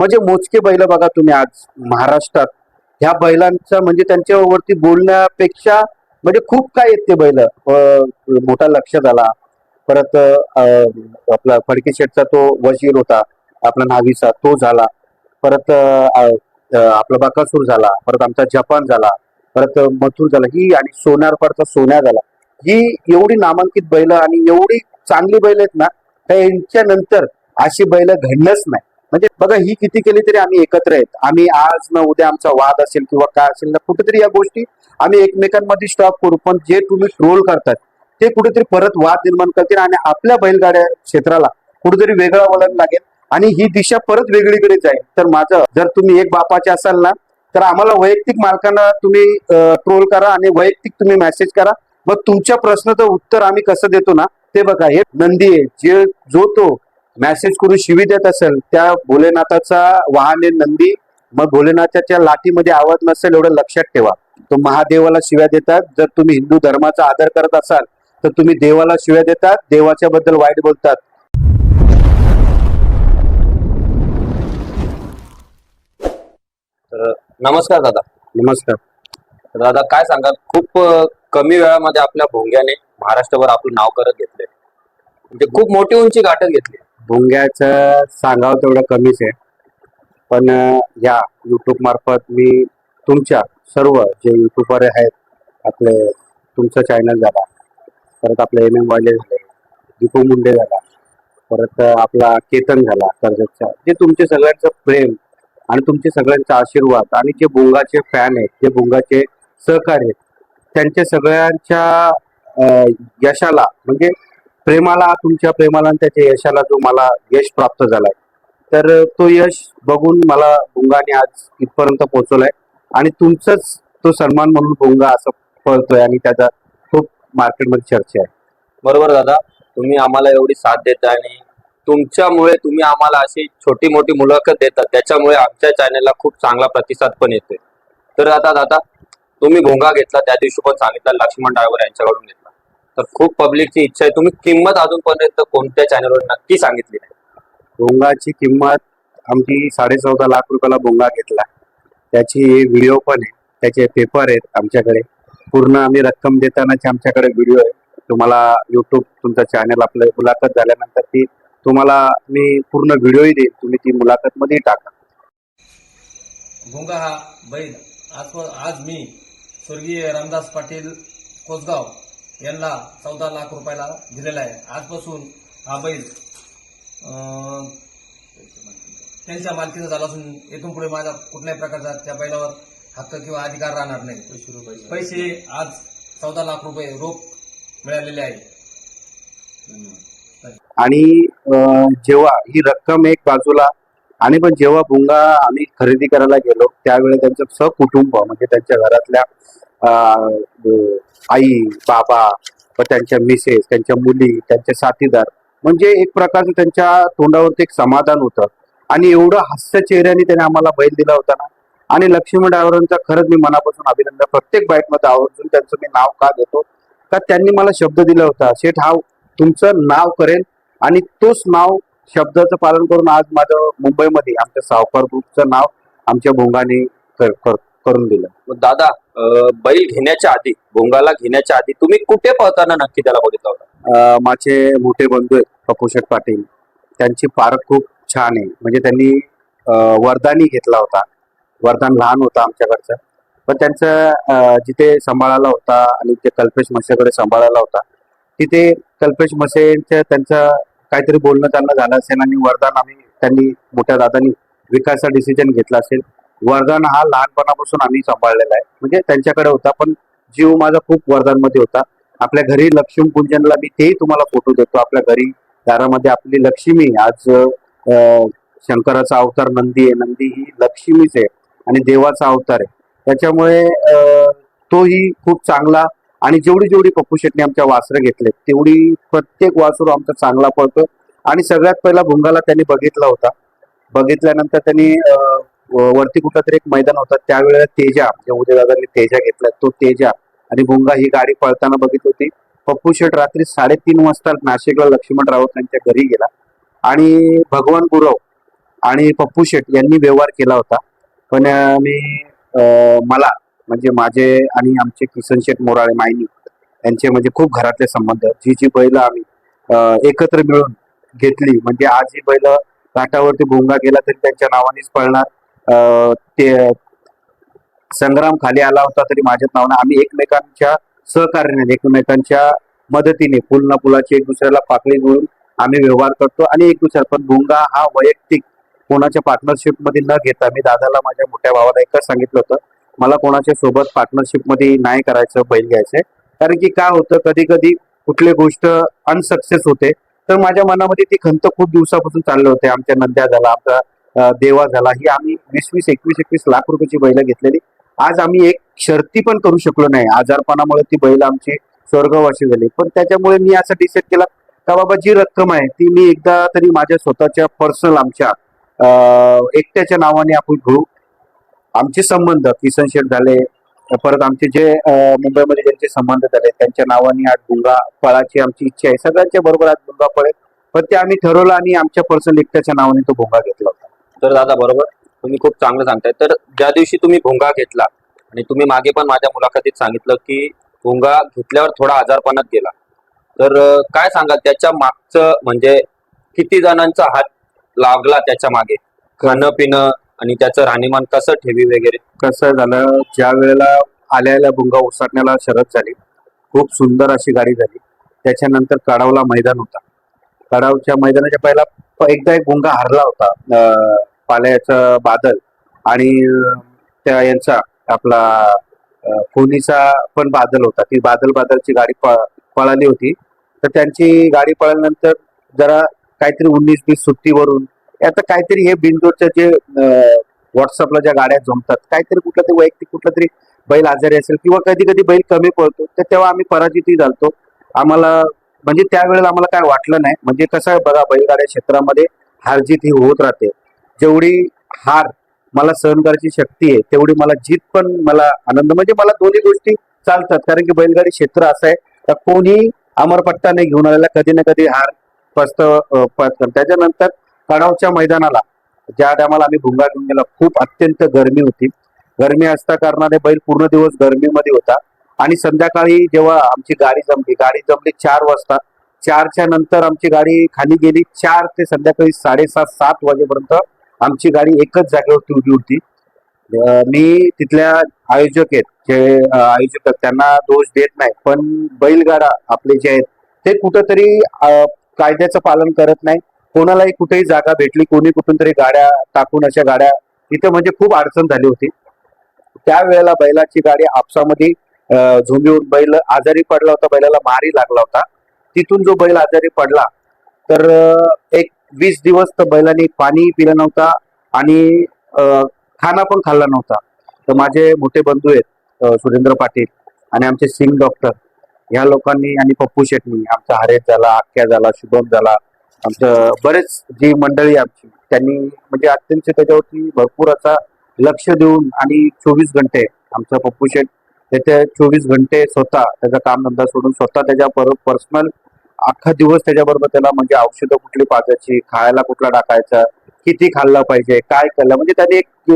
म्हणजे मोजके बैल बघा तुम्ही आज महाराष्ट्रात. ह्या बैलांचा म्हणजे त्यांच्यावरती बोलण्यापेक्षा म्हणजे खूप काय आहेत ते बैल. मोठा लक्ष झाला. परत आपला फडके शेठचा तो वजीर होता. आपला नावीचा तो झाला. परत आपला बकासूर झाला. परत आमचा जपान झाला. परत मथुर झाला. ही आणि सोनारपाडचा सोन्या झाला. ही एवढी नामांकित बैल आणि एवढी चांगली बैल आहेत ना यांच्या नंतर अशी बैल घडणंच नाही. म्हणजे बघा ही किती केली तरी आम्ही एकत्र आहेत. आम्ही आज ना उद्या आमचा वाद असेल किंवा काय असेल ना कुठेतरी या गोष्टी आम्ही एकमेकांमध्ये स्टॉप करू पण जे तुम्ही ट्रोल करतात ते कुठेतरी परत वाद निर्माण करतील आणि आपल्या बैलगाड्या क्षेत्राला कुठेतरी वेगळा वळण लागेल आणि ही दिशा परत वेगळीकडे जाईल. तर माझं जर तुम्ही एक बापाचे असाल ना तर आम्हाला वैयक्तिक मालकांना तुम्ही ट्रोल करा आणि वैयक्तिक तुम्ही मेसेज करा. मग तुमच्या प्रश्नाचं उत्तर आम्ही कसं देतो ना ते बघा हे नंदी आहे. जे जो तो मेसेज करून शिवी देत असेल त्या भोलेनाथाचा वाहन आहे नंदी. मग भोलेनाथाच्या लाठीमध्ये आवाज नसेल एवढं लक्षात ठेवा. तो महादेवाला शिव्या देतात. जर तुम्ही हिंदू धर्माचा आदर करत असाल तर तुम्ही देवाला शिव्या देतात. देवाच्या बद्दल वाईट बोलतात. नमस्कार दादा. नमस्कार. दादा काय सांगाल? खूप कमी वेळामध्ये आपल्या भोंग्याने महाराष्ट्रभर आपलं नाव करत घेतले म्हणजे खूप मोठी उंची गाठत घेतली. भोंग्याचं सांगावं तेवढं कमीच आहे. पण या यूट्यूब मार्फत मी तुमच्या सर्व जे युट्यूबर आहेत आपले तुमचं चॅनल झाला परत आपले एम एम वायले झाले दीपू मुंडे झाला परत आपला केतन झाला कर्जतचा जे तुमचे सगळ्यांचं प्रेम आणि तुमचे सगळ्यांचा आशीर्वाद आणि जे बोंगाचे फॅन आहेत जे बोंगाचे सहकार आहेत त्यांच्या सगळ्यांच्या यशाला म्हणजे प्रेमाला तुमच्या प्रेमाला आणि त्याच्या यशाला जो मला यश प्राप्त झालाय तर तो यश बघून मला भुंगाने आज इथपर्यंत पोहोचवलाय. आणि तुमचंच तो सन्मान म्हणून भुंगा असं पळतोय आणि त्याचा खूप मार्केटमध्ये चर्चा आहे. बरोबर दादा तुम्ही आम्हाला एवढी साथ देता आणि तुमच्यामुळे तुम्ही आम्हाला अशी छोटी मोठी मुलाखत देता त्याच्यामुळे आमच्या चॅनलला खूप चांगला प्रतिसाद पण येतोय. तर आता दादा तुम्ही भोंगा घेतला त्या दिवशी पण सांगितलं लक्ष्मण डायव्हर यांच्याकडून घेतला. तर खूप पब्लिकची इच्छा आहे. तुम्ही किंमत अजूनपर्यंत कोणत्या चॅनलवर नक्की सांगितली नाही? भोंगाची किंमत आमची साडे चौदा लाख रुपयाला भोंगा घेतला. त्याची व्हिडिओ पण आहे. त्याचे पेपर आहेत आमच्याकडे. पूर्ण आम्ही रक्कम देतानाचे आमच्याकडे व्हिडिओ आहे. तुम्हाला युट्यूब तुमचा चॅनल आपलं मुलाखत झाल्यानंतर ती तुम्हाला मी पूर्ण व्हिडिओही देईन तुम्ही ती मुलाखत मध्ये टाका. भोंगा हा बैल आज आज मी स्वर्गीय रामदास पाटील कोसगाव यांना चौदा लाख रुपयाला दिलेला आहे. आजपासून हा बैल त्यांच्या मालकीचा झाला असून येथून पुढे माझा कुठल्याही प्रकारचा त्या बैलावर हक्क किंवा अधिकार राहणार नाही. पैसे आज चौदा लाख रुपये रोख मिळालेले आहे. आणि अं, जेव्हा ही रक्कम एक बाजूला आणि पण जेव्हा भुंगा आम्ही खरेदी करायला गेलो त्यावेळी त्यांचं सहकुटुंब म्हणजे त्यांच्या घरातल्या आई बाबा व त्यांच्या मिसेस त्यांच्या मुली त्यांचे साथीदार म्हणजे एक प्रकारचं त्यांच्या तोंडावरती एक समाधान होतं. आणि एवढं हास्य चेहऱ्याने त्याने आम्हाला बैल दिला होता ना. आणि लक्ष्मी ड्रायव्हरांचा खरंच मी मनापासून अभिनंदन प्रत्येक बाईटमध्ये आवर्जून त्यांचं मी नाव का घेतो? का त्यांनी मला शब्द दिला होता? शेठ हा तुमचं नाव करेल आणि तोच नाव शब्दाचं पालन करून आज माझं मुंबईमध्ये आमच्या सावकार ग्रुपचं नाव आमच्या भोंगाने कर- करतो करून दिलं. मग दादा अ, बैल घेण्याच्या आधी भोंगाला घेण्याच्या आधी तुम्ही कुठे पळताना नक्की त्याला बघितला होता? अं, माझे मोठे बंधू आहेत पप्पूशेठ पाटील. त्यांची पारख खूप छान आहे. म्हणजे त्यांनी अं, वरदानी घेतला होता. वरदान लहान होता आमच्याकडचं. पण त्यांचं अं, जिथे सांभाळायला होता आणि ते कल्पेश मसेकडे सांभाळायला होता तिथे कल्पेश मसेंच्या त्यांचं काहीतरी बोलणं त्यांना झालं असेल आणि वरदान आम्ही त्यांनी मोठ्या दादानी विकासाचा डिसिजन घेतला असेल. वरदान हा लहानपणापासून आम्ही सांभाळलेला आहे. म्हणजे त्यांच्याकडे होता पण जीव माझा खूप वरदानमध्ये होता. आपल्या घरी लक्ष्मीपूजनला मी तेही तुम्हाला फोटो देतो. आपल्या घरी दारामध्ये आपली लक्ष्मी आज शंकराचा अवतार नंदी आहे. नंदी ही लक्ष्मीच आहे आणि देवाचा अवतार आहे. त्याच्यामुळे तोही खूप चांगला आणि जेवढी जेवढी पप्पू शेटने आमच्या वासरं घेतले तेवढी प्रत्येक वासरू आमचा चांगला पळतो. आणि सगळ्यात पहिला भुंगाला त्यांनी बघितला होता. बघितल्यानंतर त्यांनी वरती कुठला तरी एक मैदान होता. त्यावेळेला तेजा म्हणजे उदय दादांनी तेजा घेतला तो तेजा आणि गुंगा ही गाडी पळताना बघितली होती. पप्पू शेठ रात्री साडेतीन वाजता नाशिकला लक्ष्मण राऊत यांच्या घरी गेला आणि भगवान गुरव आणि पप्पू शेट यांनी व्यवहार केला होता. पण मी मला म्हणजे माझे आणि आमचे किसन शेठ मोराळे मायनी यांचे म्हणजे खूप घरातले संबंध जी जी बैल आम्ही एकत्र मिळून घेतली. म्हणजे आज ही बैल घाटावरती भोंगा गेला तरी त्यांच्या नावानेच पळणार. ते संग्राम खाली आला होता तरी माझ्याच नावानं आम्ही एकमेकांच्या सहकार्याने एकमेकांच्या मदतीने फुल ना पुलाची एक दुसऱ्याला पाकळी घेऊन आम्ही व्यवहार करतो. आणि एक दुसऱ्या पण भोंगा हा वैयक्तिक कोणाच्या पार्टनरशिपमध्ये न घेता मी दादाला माझ्या मोठ्या भावाला एकच सांगितलं होतं मला कोणाच्या सोबत पार्टनरशिपमध्ये नाही करायचं बैल घ्यायचंय कारण की काय होतं कधी कधी कुठली गोष्ट अनसक्सेस होते तर माझ्या मनामध्ये ती खंत खूप दिवसापासून चालले होते. आमच्या नंद्या झाला आमचा देवा झाला. ही आम्ही वीस वीस एकवीस एकवीस लाख रुपयाची बैल घेतलेली. आज आम्ही एक शर्ती पण करू शकलो नाही. आजारपणामुळे ती बैल आमची स्वर्गवासी झाली. पण त्याच्यामुळे मी असं डिसाईड केला का बाबा जी रक्कम आहे ती मी एकदा तरी माझ्या स्वतःच्या पर्सनल आमच्या एकट्याच्या नावाने आपण घेऊ. आमचे संबंध किसन शेठ झाले परत आमचे जे मुंबईमध्ये ज्यांचे संबंध झाले त्यांच्या नावाने आज डुंगा पळाची आमची इच्छा आहे. सगळ्यांच्या बरोबर आज डुंगा पळेल पण ते आम्ही ठरवलं आणि आमच्या पर्सनल एकट्याच्या नावाने तो भोंगा घेतला होता. तर दादा बरोबर? तुम्ही खूप चांगलं सांगताय. तर ज्या दिवशी तुम्ही भुंगा घेतला आणि तुम्ही मागे पण माझ्या मुलाखतीत सांगितलं की भुंगा घेतल्यावर थोडा आजारपणात गेला. तर काय सांगाल? त्याच्या मागचं म्हणजे किती जणांचा हात लागला त्याच्यामागे? खाणं पिणं आणि त्याचं राहणीमान कसं ठेवी वगैरे? कसं झालं? ज्या वेळेला आल्याला भुंगा उसाटण्याला शरद झाली. खूप सुंदर अशी गाडी झाली. त्याच्यानंतर कडावला मैदान होता. कडावच्या मैदानाच्या पहिला एकदा एक भुंगा हरला होता. पाल्याचा बादल आणि त्या यांचा आपला फोनीचा पण बादल होता. ती बादल बादलची गाडी पळाली होती. तर त्यांची गाडी पळाल्यानंतर जरा काहीतरी उन्नीस बीस सुट्टीवरून आता काहीतरी हे बिंदूरच्या जे व्हॉट्सअपला ज्या गाड्या जमतात काहीतरी कुठलं तरी वैयक्तिक कुठलं तरी बैल आजारी असेल किंवा कधी कधी बैल कमी पळतो तर तेव्हा आम्ही पराजितही झालतो. आम्हाला म्हणजे त्यावेळेला आम्हाला काय वाटलं नाही. म्हणजे कसं आहे बघा बैलगाड्या क्षेत्रामध्ये हारजीत ही होत राहते. जेवढी हार मला सहन करायची शक्ती आहे तेवढी मला जीत पण मला आनंद. म्हणजे मला दोन्ही गोष्टी चालतात कारण की बैलगाडी क्षेत्र असं आहे का कोणी अमरपट्टा नाही घेऊन आलेला कधी ना कधी हार पस्त पस्त त्याच्यानंतर कडावच्या मैदानाला ज्या टायमाला आम्ही भुंगा घेऊन गेला खूप अत्यंत गरमी होती. गरमी असता कारणाने बैल पूर्ण दिवस गरमीमध्ये होता. आणि संध्याकाळी जेव्हा आमची गाडी जमली गाडी जमली चार वाजता चारच्या नंतर आमची गाडी खाली गेली चार ते संध्याकाळी साडेसात सात वाजेपर्यंत आमची गाडी एकच जागेवरती उभी होती. मी तिथल्या आयोजक आहेत जे आयोजक आहेत त्यांना दोष देत नाही पण बैलगाडा आपले जे आहेत ते कुठंतरी कायद्याचं पालन करत नाही. कोणालाही कुठेही जागा भेटली कोणी कुठून तरी गाड्या टाकून अशा गाड्या तिथे म्हणजे खूप अडचण झाली होती. त्यावेळेला बैलाची गाडी आपसामध्ये अं, बैल आजारी पडला होता बैलाला मारी लागला होता. तिथून जो बैल आजारी पडला तर एक वीस दिवस तर बैलाने पाणी पिलं नव्हता आणि खाना पण खाल्ला नव्हता. तर माझे मोठे बंधू आहेत सुरेंद्र पाटील आणि आमचे सिंग डॉक्टर. ह्या लोकांनी आणि पप्पू शेटणी आमचा हरेश झाला आख्या झाला शुभम झाला आमचं बरेच जी मंडळी आमची त्यांनी म्हणजे अत्यंत त्याच्यावरती भरपूर असा लक्ष देऊन आणि चोवीस घंटे आमचा पप्पू शेट त्याचे चोवीस घंटे स्वतः त्याचा कामधंदा सोडून स्वतः त्याच्या पर्सनल अख्खा दिवस त्याच्याबरोबर त्याला म्हणजे औषधं कुठली पाजायची खायला कुठला टाकायचा किती खाल्लं पाहिजे काय खाल्लं? म्हणजे त्याने एक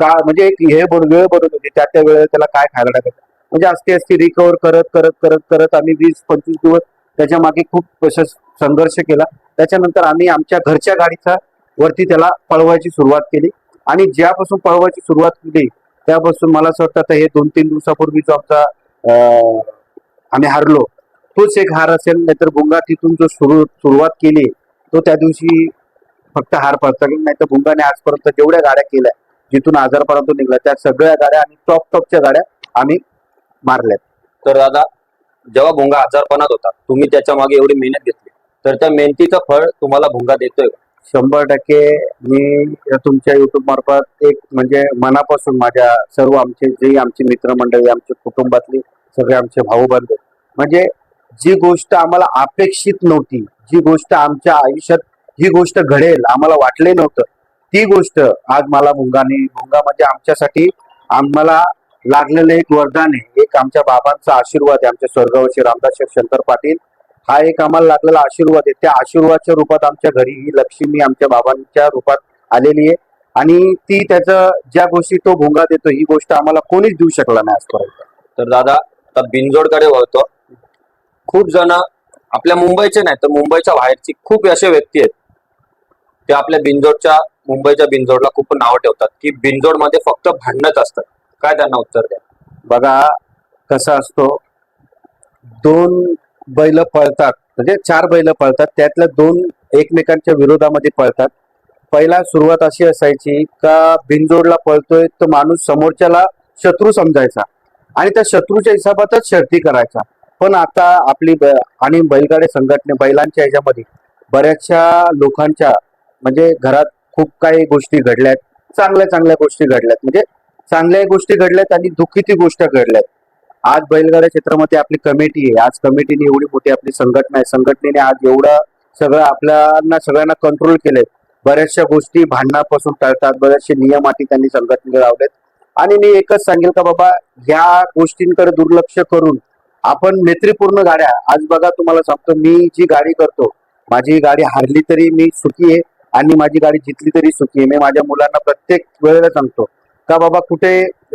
का म्हणजे एक हे बन वेळ बनवत होती त्या त्या वेळेला त्याला काय खायला टाकायचं? म्हणजे असते असते रिकवर करत करत करत करत आम्ही वीस पंचवीस दिवस त्याच्यामागे खूप असं संघर्ष केला. त्याच्यानंतर आम्ही आमच्या घरच्या गाडीचा वरती त्याला पळवायची सुरुवात केली. आणि ज्यापासून पळवायची सुरुवात केली त्यापासून मला असं वाटतं आता हे दोन तीन दिवसापूर्वी जो आमचा आम्ही हारलो. तोच एक हार असेल नाहीतर भुंगा तिथून जो सुरू सुरुवात केली तो त्या दिवशी फक्त हार पडता नाही तर भुंगाने आजपर्यंत जेवढ्या गाड्या केल्या जिथून आजारपर्यंत निघल्या त्या सगळ्या गाड्या आणि टॉप टॉपच्या गाड्या आम्ही मारल्यात तर दादा जेव्हा भुंगा आजारपणात होता तुम्ही त्याच्यामागे एवढी मेहनत घेतली तर त्या मेहनतीचं फळ तुम्हाला भुंगा देतोय? शंभर टक्के मी तुमच्या युट्यूब मार्फत एक म्हणजे मनापासून माझ्या सर्व आमचे जे आमची मित्रमंडळी आमच्या कुटुंबातली सगळे आमचे भाऊ बंधू म्हणजे जी गोष्ट आम्हाला अपेक्षित नव्हती जी गोष्ट आमच्या आयुष्यात ही गोष्ट घडेल आम्हाला वाटले नव्हतं ती गोष्ट आज मला भुंगाने भुंगा म्हणजे आमच्यासाठी आम्हाला लागलेलं एक वरदान आहे. एक आमच्या बाबांचा आशीर्वाद आहे आमच्या स्वर्गवशी रामदास शंकर पाटील. हा एक आम्हाला लागलेला आशीर्वाद आहे. त्या आशीर्वादच्या रूपात आमच्या घरी ही लक्ष्मी आमच्या बाबांच्या रूपात आलेली आहे. आणि ती त्याचं ज्या गोष्टी तो भोंगा देतो ही गोष्ट आम्हाला कोणीच देऊ शकला नाही आजपर्यंत. तर दादा आता बिनजोडकडे वळतो. खूप जण आपल्या मुंबईचे नाही तर मुंबईच्या बाहेरची खूप असे व्यक्ती आहेत. ते आपल्या बिनजोडच्या मुंबईच्या बिनजोडला खूप नावं ठेवतात की बिनजोडमध्ये फक्त भांडणच असतात. काय त्यांना उत्तर द्या? बघा कसा असतो दोन बैल पळतात म्हणजे चार बैल पळतात त्यातल्या दोन एकमेकांच्या विरोधामध्ये पळतात. पहिला सुरुवात अशी असायची का बिनजोडला पळतोय तो माणूस समोरच्याला शत्रू समजायचा आणि त्या शत्रूच्या हिसाबातच शर्ती करायचा. पण आता आपली आणि बैलगाडी संघटने बैलांच्या ह्याच्यामध्ये बऱ्याचशा लोकांच्या म्हणजे घरात खूप काही गोष्टी घडल्यात चांगल्या चांगल्या गोष्टी घडल्यात. म्हणजे चांगल्या गोष्टी घडल्यात आणि दुःखीती गोष्ट घडल्यात. आज बैलगाड्या क्षेत्रामध्ये आपली कमिटी आहे. आज कमिटीने एवढी मोठी आपली संघटना आहे. संघटनेने आज एवढं सगळं आपल्याला सगळ्यांना कंट्रोल केलंय. बऱ्याचशा गोष्टी भांडणापासून टळतात. बऱ्याचशे नियम अटी त्यांनी संघटने लावलेत. आणि मी एकच सांगेल का बाबा या गोष्टींकडे दुर्लक्ष करून आपण मैत्रीपूर्ण गाड्या आज बघा तुम्हाला सांगतो मी जी गाडी करतो माझी गाडी हारली तरी मी सुखी आहे आणि माझी गाडी जितली तरी सुखी आहे. मी माझ्या मुलांना प्रत्येक वेळेला सांगतो का बाबा कुठे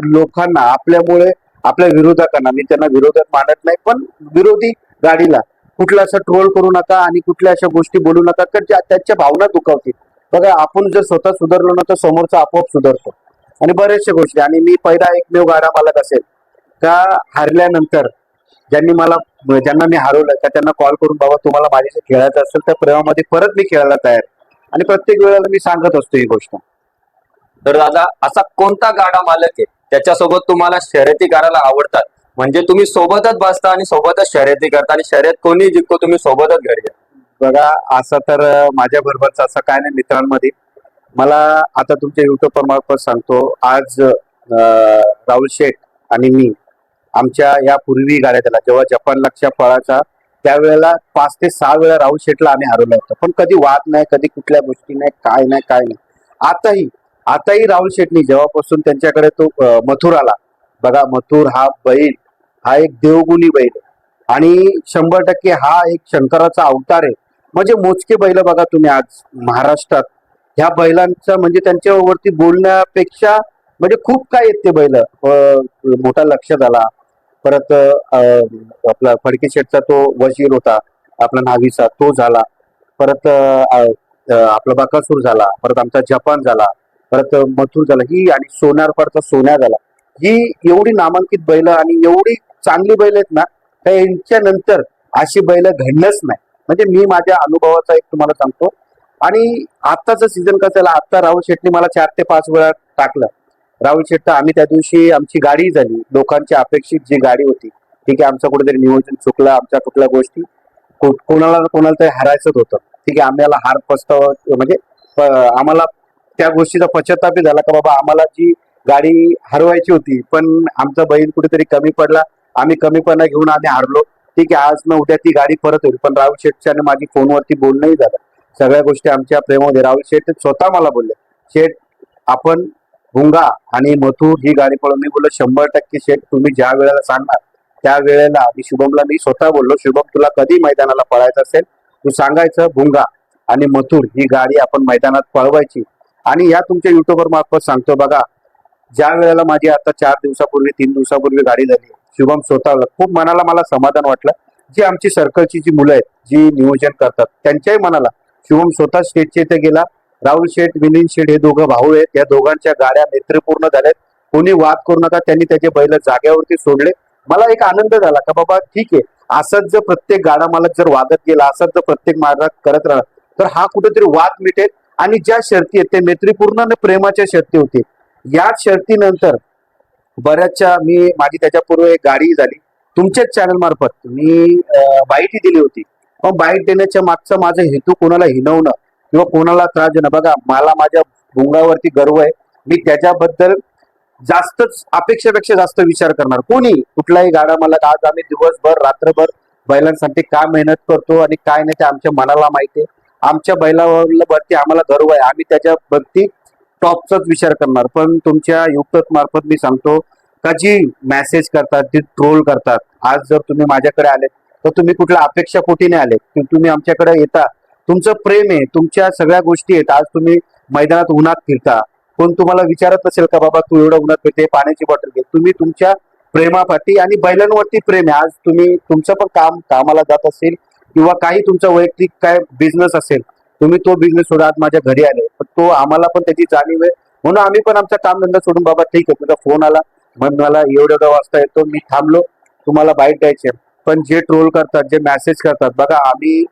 लोकांना आपल्यामुळे आपल्या विरोधकांना मी त्यांना विरोधात मानत नाही पण विरोधी गाडीला कुठला असं ट्रोल करू नका आणि कुठल्या अशा गोष्टी बोलू नका तर त्याच्या भावना दुखावतील. बघा आपण जर स्वतः सुधारलो ना तर समोरचा आपोआप सुधारतो. आणि बऱ्याचशा गोष्टी आणि मी पहिला एकमेव गाडा मालक असेल का हारल्यानंतर ज्यांनी मला ज्यांना मी हरवलं का त्यांना कॉल करून बाबा तुम्हाला माझ्याशी खेळायचं असेल तर प्रेमामध्ये परत मी खेळायला तयार. आणि प्रत्येक वेळेला मी सांगत असतो ही गोष्ट. तर दादा असा कोणता गाडा मालक आहे? त्याच्यासोबत तुम्हाला शर्यती करायला आवडतात. म्हणजे तुम्ही सोबतच बसता आणि सोबतच शर्यती करता आणि शर्यत कोणी जिंको तुम्ही सोबतच घरी घ्या बघा असं तर माझ्या बरोबरच असं काय नाही मित्रांमध्ये. मला आता तुमच्या युट्यूब मार्फत सांगतो. आज राहुल शेठ आणि मी आमच्या या पूर्वी गाड्या त्याला जेव्हा जपान लक्ष्या फळाचा त्यावेळेला पाच ते सहा वेळा राहुल शेटला आम्ही हरवलं होतं. पण कधी वाद नाही कधी कुठल्या गोष्टी नाही काय नाही काय नाही. आताही आताही राहुल शेटणी जेव्हापासून त्यांच्याकडे तो मथुर आला. बघा मथुर हा बैल हा एक देवगुणी बैल. आणि शंभर टक्के हा एक शंकराचा अवतार आहे. म्हणजे मोजके बैल बघा तुम्ही आज महाराष्ट्रात. ह्या बैलांचं म्हणजे त्यांच्यावरती बोलण्यापेक्षा म्हणजे खूप काय आहेत ते बैल? मोठा लक्ष झाला. परत आपला फडके शेठचा तो वजीर होता आपला नावीचा तो झाला. परत आपला बकासूर झाला परत आमचा जपान झाला परत मथुर झाला ही आणि सोनारपरचा सोन्या झाला. ही एवढी नामांकित बैल आणि एवढी चांगली बैल आहेत ना तर यांच्या नंतर अशी बैल घडलंच नाही. म्हणजे मी माझ्या अनुभवाचा एक तुम्हाला सांगतो. आणि आत्ताचं सीझन कसं झालं आत्ता राहुल शेट्टी मला चार ते पाच वेळा टाकलं. राहुल शेट्टा आम्ही त्या दिवशी आमची गाडी झाली. लोकांची अपेक्षित जी गाडी होती ठीक आहे आमचं कुठेतरी नियोजन चुकलं आमच्या कुठल्या गोष्टी कोणाला कोणाला तरी हरायचंच होतं. ठीक आहे आम्हाला हार पस्ताव म्हणजे आम्हाला त्या गोष्टीचा पश्चातापही झाला का बाबा आम्हाला जी गाडी हरवायची होती पण आमचा बहीण कुठेतरी कमी पडला आम्ही कमीपणा घेऊन आम्ही हारलो. ठीक आहे आज न उद्या ती गाडी परत होईल पण राहुल शेठच्या माझी फोनवरती बोलणंही झालं. सगळ्या गोष्टी आमच्या प्रेमामध्ये. राहुल शेठ स्वतः मला बोलले शेठ आपण भुंगा आणि मथुर ही गाडी पळून मी बोललो शंभर टक्के शेठ तुम्ही ज्या वेळेला सांगणार त्या वेळेला मी शुभमला मी स्वतः बोललो शुभम तुला कधी मैदानाला पळायचं असेल तू सांगायचं भुंगा आणि मथुर ही गाडी आपण मैदानात पळवायची. आणि या तुमच्या युट्यूबर मार्फत सांगतो बघा ज्या वेळेला माझी आता चार दिवसापूर्वी तीन दिवसापूर्वी गाडी झाली शुभम स्वतःला खूप मनाला मला समाधान वाटलं. जी आमची सर्कलची जी मुलं आहेत जी नियोजन करतात त्यांच्याही मनाला शुभम स्वतः स्टेजच्या इथे गेला राहुल शेठ विलीन शेठ हे दोघं भाऊ आहेत. या दोघांच्या गाड्या मैत्रीपूर्ण झाल्यात. कोणी वाद करू नका. त्यांनी त्याचे बैल जाग्यावरती सोडले. मला एक आनंद झाला का बाबा ठीक आहे. असंच जर प्रत्येक गाडा मालक जर वागत गेला असंच जर प्रत्येक मार्गात करत राहिला तर हा कुठेतरी वाद मिटेल. आणि ज्या शर्ती आहेत ते मैत्रीपूर्ण आणि प्रेमाच्या शर्ती होती. याच शर्तीनंतर बऱ्याचशा मी माझी त्याच्यापूर्वी एक गाडी झाली. तुमच्याच चॅनल मार्फत मी बाईटही दिली होती. मग बाईट देण्याच्या मागचा माझा हेतू कोणाला हिनवणं? किंवा कोणाला त्रास देणं. बघा मला माझ्या भुंगावरती गर्व आहे. मी त्याच्याबद्दल जास्तच अपेक्षेपेक्षा जास्त विचार करणार. कोणी? कुठलाही गाडा मला आज आम्ही दिवसभर रात्रभर बैलांसाठी काय मेहनत करतो आणि काय नाही ते आमच्या मनाला माहिती आहे. आमच्या बैलावरती आम्हाला गर्व आहे. आम्ही त्याच्यावरती टॉपचाच विचार करणार. पण तुमच्या युक्त मार्फत मी सांगतो का जी मेसेज करतात जी ट्रोल करतात. आज जर तुम्ही माझ्याकडे आले तर तुम्ही कुठल्या अपेक्षा पोटीने आले? की तुम्ही आमच्याकडे येता. तुमचं प्रेम आहे तुमच्या सगळ्या गोष्टी आहेत आज तुम्ही मैदानात उन्हात फिरता. कोण तुम्हाला विचारत असेल का बाबा तू एवढं उन्हात फिरते पाण्याची बॉटल घे. तुम्ही तुमच्या प्रेमापाठी आणि बैलांवरती प्रेम आहे. आज तुम्ही तुमचं पण काम कामाला जात असेल किंवा काही तुमचा वैयक्तिक काय बिझनेस असेल तुम्ही तो बिझनेस सोडा आज माझ्या घरी आले. पण तो आम्हाला पण त्याची जाणीव आहे. म्हणून आम्ही पण आमचा कामधंदा सोडून बाबा ठीक आहे तुझा फोन आला. मग मला एवढं एवढं वाजता येतो मी थांबलो. तुम्हाला बाईट द्यायचे पण जे ट्रोल करतात जे मेसेज करतात बघा आम्ही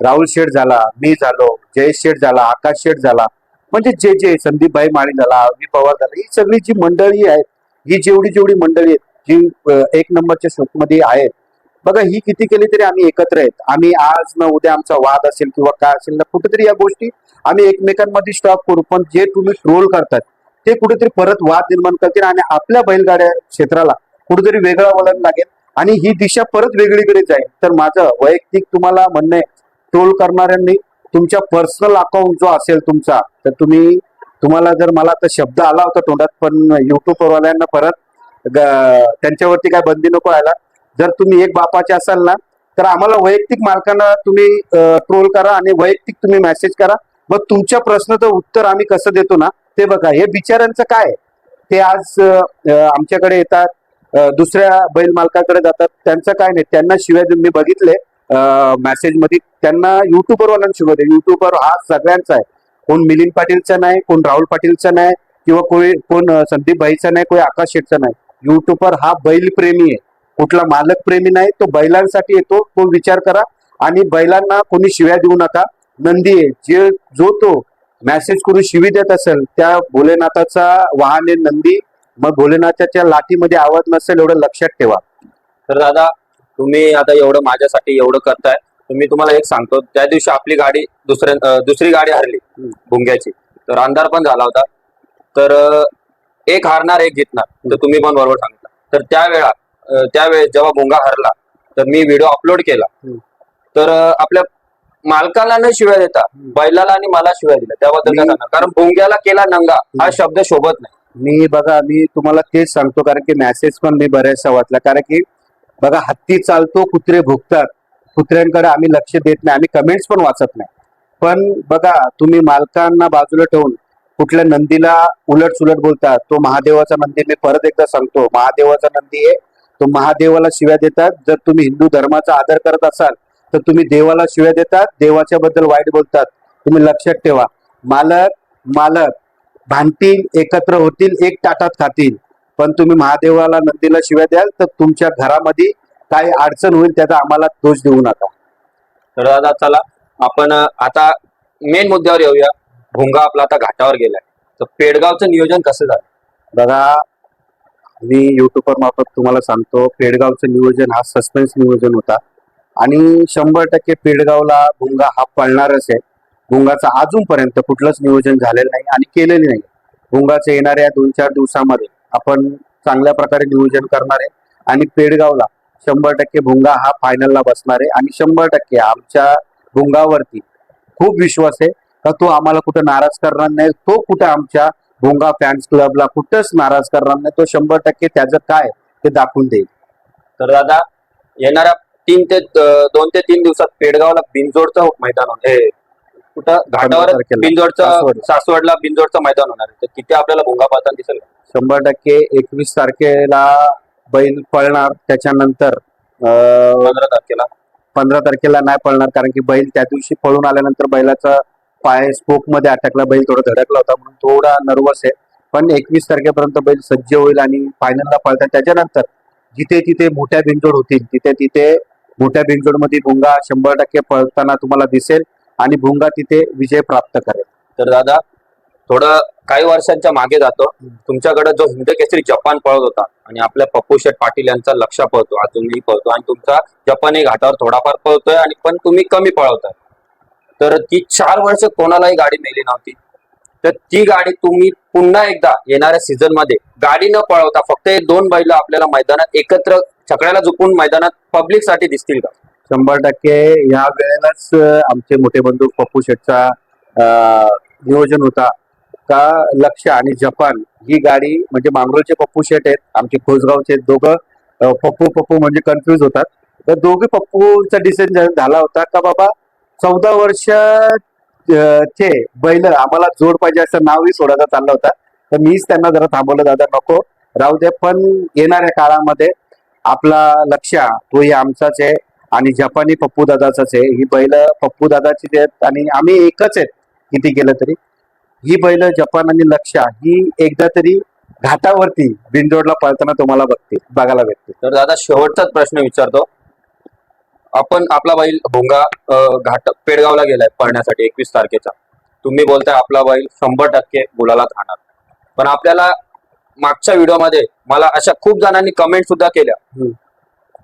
राहुल शेठ झाला मी झालो जयेश शेठ झाला आकाश शेठ झाला म्हणजे जे जे संदीपभाई माळी झाला अवनी पवार झाला ही सगळी जी मंडळी आहेत ही जेवढी जेवढी मंडळी आहेत जी एक नंबरच्या शोकमध्ये आहेत. बघा ही किती केली तरी आम्ही एकत्र आहेत. आम्ही आज ना उद्या आमचा वाद असेल किंवा काय असेल ना कुठेतरी या गोष्टी आम्ही एकमेकांमध्ये स्टॉप करू पण जे तुम्ही ट्रोल करतात ते कुठेतरी परत वाद निर्माण करतील आणि आपल्या बैलगाड्या क्षेत्राला कुठेतरी वेगळा वळण लागेल आणि ही दिशा परत वेगळीकडे जाईल. तर माझं वैयक्तिक तुम्हाला म्हणणं आहे ट्रोल करणाऱ्यांनी तुमच्या पर्सनल अकाउंट जो असेल तुमचा तर तुम्ही तुम्हाला जर मला तर शब्द आला होता तोंडात पण युट्यूबवाल्यांना परत ग- त्यांच्यावरती काय बंदी नको व्हायला. जर तुम्ही एक बापाचे असाल ना तर आम्हाला वैयक्तिक मालकांना तुम्ही ट्रोल करा आणि वैयक्तिक तुम्ही मेसेज करा. मग तुमच्या प्रश्नाचं उत्तर आम्ही कसं देतो ना ते बघा. हे बिचाऱ्यांचं काय आहे? ते आज आमच्याकडे येतात दुसऱ्या बैल मालकाकडे जातात. त्यांचं काय नाही त्यांना शिवाय मी बघितले मेसेजमध्ये त्यांना युट्यूबर वाल्यांना शिवाय दे युट्यूबर हा सगळ्यांचा आहे. कोण मिलिंद पाटीलचा नाही कोण राहुल पाटीलचा नाही किंवा कोणी कोण संदीप भाईचा नाही कोणी आकाश शेठचा नाही. युट्यूबवर हा बैल प्रेमी आहे. कुठला मालक प्रेमी नाही तो बैलांसाठी येतो. तो विचार करा. आणि बैलांना कोणी शिव्या देऊ नका. नंदी आहे. जे जो तो मेसेज करून शिवी देत असेल त्या भोलेनाथाचा वाहन आहे नंदी. मग भोलेनाथाच्या लाठीमध्ये आवाज नसेल एवढं लक्षात ठेवा. तर दादा तुम्ही आता एवढं माझ्यासाठी एवढं करताय मी तुम्हाला एक सांगतो त्या दिवशी आपली गाडी दुसऱ्या दुसरी गाडी हरली. भुंग्याची तर अंधार पण झाला होता तर एक हारणार एक जितणार तर तुम्ही पण बरोबर सांगितलं तर त्यावेळा त्यावेळेस जेव्हा भुंगा हरला तर मी व्हिडिओ अपलोड केला. तर आपल्या मालकाला न शिव्या देता बैलाला आणि मला शिव्या दिल्या त्याबद्दल काय कारण भुंग्याला केला नंगा हा. शब्द शोभत नाही मी बघा मी तुम्हाला तेच सांगतो कारण की मेसेज पण मी बऱ्याचशा वाचला कारण की बघा हत्ती चालतो कुत्रे भुगतात. कुत्र्यांकडे आम्ही लक्ष देत नाही आम्ही कमेंट्स पण वाचत नाही. पण बघा तुम्ही मालकांना बाजूला ठेवून कुठल्या नंदीला उलट सुलट बोलतात तो महादेवाचा नंदी मी परत एकदा सांगतो. महादेवाचा नंदी आहे तो महादेवाला शिव्या देतात. जर तुम्ही हिंदू धर्माचा आदर करत असाल तर तुम्ही देवाला शिव्या देतात देवाच्या बद्दल वाईट बोलतात. तुम्ही लक्षात ठेवा. मालक मालक भांडतील एकत्र होतील एक ताटात खातील. पण तुम्ही महादेवाला नंदीला शिव्या द्याल तर तुमच्या घरामध्ये काही अडचण होईल त्याचा आम्हाला दोष देऊ नका. तर दादा चला आपण आता मेन मुद्द्यावर येऊया. भुंगा आपला आता घाटावर गेलाय. तर पेडगावचं नियोजन कसं झालं? बघा मी युट्यूबवर मार्फत तुम्हाला सांगतो पेडगावचं नियोजन हा सस्पेन्स नियोजन होता. आणि शंभर टक्के पेडगावला भुंगा हा पळणारच आहे. भुंगाचं अजूनपर्यंत कुठलंच नियोजन झालेलं नाही आणि केलेलं नाही. भुंगाचं येणाऱ्या दोन चार दिवसामध्ये आपण चांगल्या प्रकारे नियोजन करणार आहे. आणि पेडगावला शंभर टक्के भुंगा हा फायनलला बसणार आहे. आणि शंभर टक्के आमच्या भुंगावरती खूप विश्वास आहे का तो आम्हाला कुठं नाराज करणार नाही. तो कुठं आमच्या भोंगा फॅन्स क्लबला कुठंच नाराज करणार नाही. तो शंभर टक्के त्याचं काय ते दाखवून देईल. तर दादा येणाऱ्या तीन ते दोन ते तीन दिवसात पेडगावला बिनजोडचं मैदान होणार कुठं? घाटावर. बिनजोडचं सासवड. सासवडला बिनजोडचं मैदान होणार आहे. तर तिथे आपल्याला भुंगा पाहताना दिसेल? शंभर टक्के एकवीस तारखेला बैल पळणार त्याच्यानंतर पंधरा तारखेला. पंधरा तारखेला नाही पळणार कारण की बैल त्या दिवशी पळून आल्यानंतर बैलाचा पाय स्पोकमध्ये अटकला बैल थोडा धडकला होता म्हणून थोडा नर्वस आहे. पण एकवीस तारखेपर्यंत बैल सज्ज होईल आणि फायनलला पळतात. त्याच्यानंतर जिथे तिथे मोठ्या बिंजोड होतील तिथे तिथे मोठ्या बिंजोडमध्ये भुंगा शंभर टक्के पळताना तुम्हाला दिसेल आणि भुंगा तिथे विजय प्राप्त करेल. तर दादा थोडं काही वर्षांच्या मागे जातो. तुमच्याकडे जो हिंद केसरी जपान पळत होता आणि आपल्या पप्पू शेठ पाटील यांचा लक्ष पळतो अजूनही पळतो आणि तुमचा जपानही घाटावर थोडाफार पळतोय आणि पण तुम्ही कमी पळवताय. तर ती चार वर्ष कोणालाही गाडी नेली नव्हती. तर ती गाडी तुम्ही पुन्हा एकदा येणाऱ्या सीझनमध्ये गाडी न पळवता फक्त हे दोन बैल आपल्याला मैदानात एकत्र सगळ्याला झुकून मैदानात पब्लिकसाठी दिसतील का? शंभर टक्के. या वेळेलाच आमचे मोठे बंधू पप्पू शेठचा नियोजन होता. का लक्ष आणि जपान ही गाडी म्हणजे मांगरोळचे पप्पू शेट आहेत आमचे खोसगावचे दोघं पप्पू पप्पू म्हणजे कन्फ्युज होतात. तर दोघे पप्पूचा डिसिजन झाला होता का बाबा चौदा वर्ष चे बैल आम्हाला जोड पाहिजे असं नावही सोडायचा चालला होता. तर मीच त्यांना जरा थांबवलं दादा नको राहू दे. पण येणाऱ्या काळामध्ये आपला लक्ष तोही आमचाच आहे आणि जपानी पप्पू दादाचाच आहे. ही बैल पप्पू दादाची आहेत आणि आम्ही एकच आहेत. किती केलं तरी. ही बैल जपान आणि लक्ष ही एकदा तरी घाटावरती बिंजोडला पळताना तुम्हाला बघते बघायला भेटते. तर दादा शेवटचाच प्रश्न विचारतो. आपण आपला बैल भोंगा घाट पेडगावला गेलाय पळण्यासाठी एकवीस तारखेचा. तुम्ही बोलताय आपला बैल शंभर टक्के गुलालात राहणार पण आपल्याला मागच्या व्हिडिओमध्ये मला अशा खूप जणांनी कमेंट सुद्धा केल्या.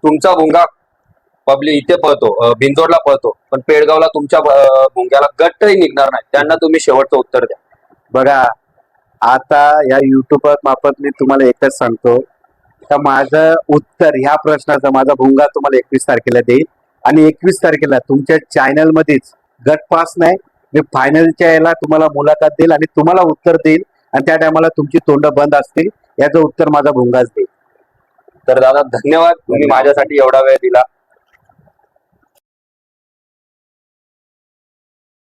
तुमचा भोंगा पब्लिक इथे पळतो बिंदोडला पळतो पण पेडगावला तुमच्या भोंग्याला गट्टही निघणार नाही. त्यांना तुम्ही शेवटचं उत्तर द्या. बघा आता या युट्यूबर मार्फत मी तुम्हाला एकच सांगतो. का माझं उत्तर ह्या प्रश्नाचं माझा भुंगा तुम्हाला एकवीस तारखेला देईल. आणि एकवीस तारखेला तुमच्या चॅनल मध्येच गट पास नाही मी फायनलच्या याला तुम्हाला मुलाखत देईल आणि तुम्हाला उत्तर देईल. आणि त्या टायमाला तुमची तोंड बंद असतील याचं उत्तर माझा भुंगाच देईल. तर दादा धन्यवाद. तुम्ही. माझ्यासाठी एवढा वेळ दिला.